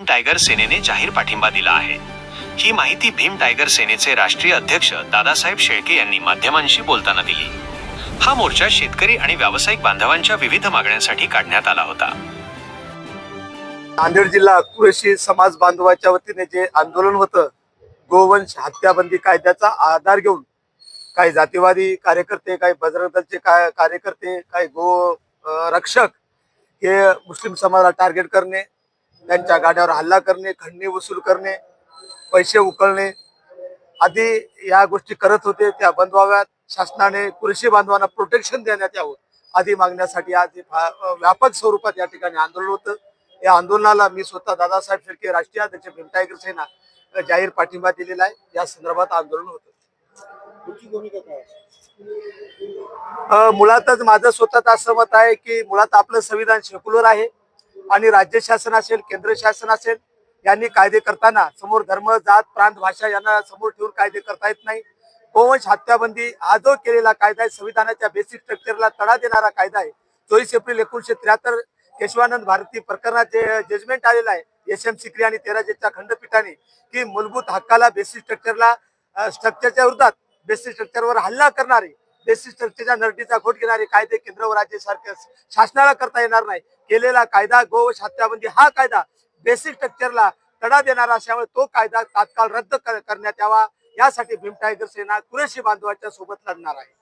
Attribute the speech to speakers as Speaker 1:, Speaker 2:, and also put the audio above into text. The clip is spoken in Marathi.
Speaker 1: टायगर सेनेने जाहीर पाठिंबा दिला आहे. ही माहिती भीम टायगर सेनेचे राष्ट्रीय अध्यक्ष दादासाहेब शेळके यांनी माध्यमांशी बोलताना दिली. हा मोर्चा शेतकरी आणि व्यावसायिक बांधवांच्या विविध मागण्यांसाठी काढण्यात आला होता.
Speaker 2: नांदेड जिल्हा कुरेशी समाज बांधवाच्या वतीने जे आंदोलन होतं गोवंश हत्याबंदी कायद्याचा आधार घेऊन काही जातीवादी कार्यकर्ते काही बजरंग दलचे काय कार्यकर्ते काही गो रक्षक हे मुस्लिम समाजाला टार्गेट करणे त्यांच्या गाड्यावर हल्ला करणे खंडणी वसूल करणे पैसे उकळणे आदी या गोष्टी करत होते. त्या बंद व्हाव्यात शासनाने कृषी बांधवांना प्रोटेक्शन देण्यात यावं आदी मागण्यासाठी आज व्यापक स्वरूपात या ठिकाणी आंदोलन होतं. या आंदोलनाला मी स्वतः दादासाहेब शेळके राष्ट्रीय अध्यक्ष भीम टायगर सेना जाहीर पाठिंबा दिलेला आहे. या संदर्भात आंदोलन होतं. मुळातच माझं स्वतःच असं मत आहे की मुळात आपलं संविधान सेक्युलर आहे. आणि राज्य शासन असेल केंद्र शासन असेल यांनी कायदे करताना समोर धर्म जात प्रांत भाषा यांना समोर ठेवून कायदे करता येत नाही. गोवंश हत्याबंदी हा जो केलेला कायदा आहे संविधानाच्या बेसिक स्ट्रक्चरला तडा देणारा कायदा आहे. चोवीस एप्रिल एकोणीशे त्र्याहत्तर केशवानंद भारती प्रकरणाचे जजमेंट आलेलं आहे एस एम सिक्री आणि तेरा जजच्या खंडपीठाने की मूलभूत हक्काला बेसिक स्ट्रक्चरला स्ट्रक्चरच्या विरोधात बेसिक स्ट्रक्चरवर हल्ला करणारे बेसिक नरटीचा घोट घेणारे कायदे केंद्र व राज्य सरकार शासनाला करता येणार नाही. केलेला कायदा गोवंश हत्याबंदी हा कायदा बेसिक स्ट्रक्चरला तडा देणारा असल्यामुळे तो कायदा तात्काळ रद्द करण्यात यावा. यासाठी भीम टायगर सेना कुरेशी बांधवाच्या सोबत लढणार आहे.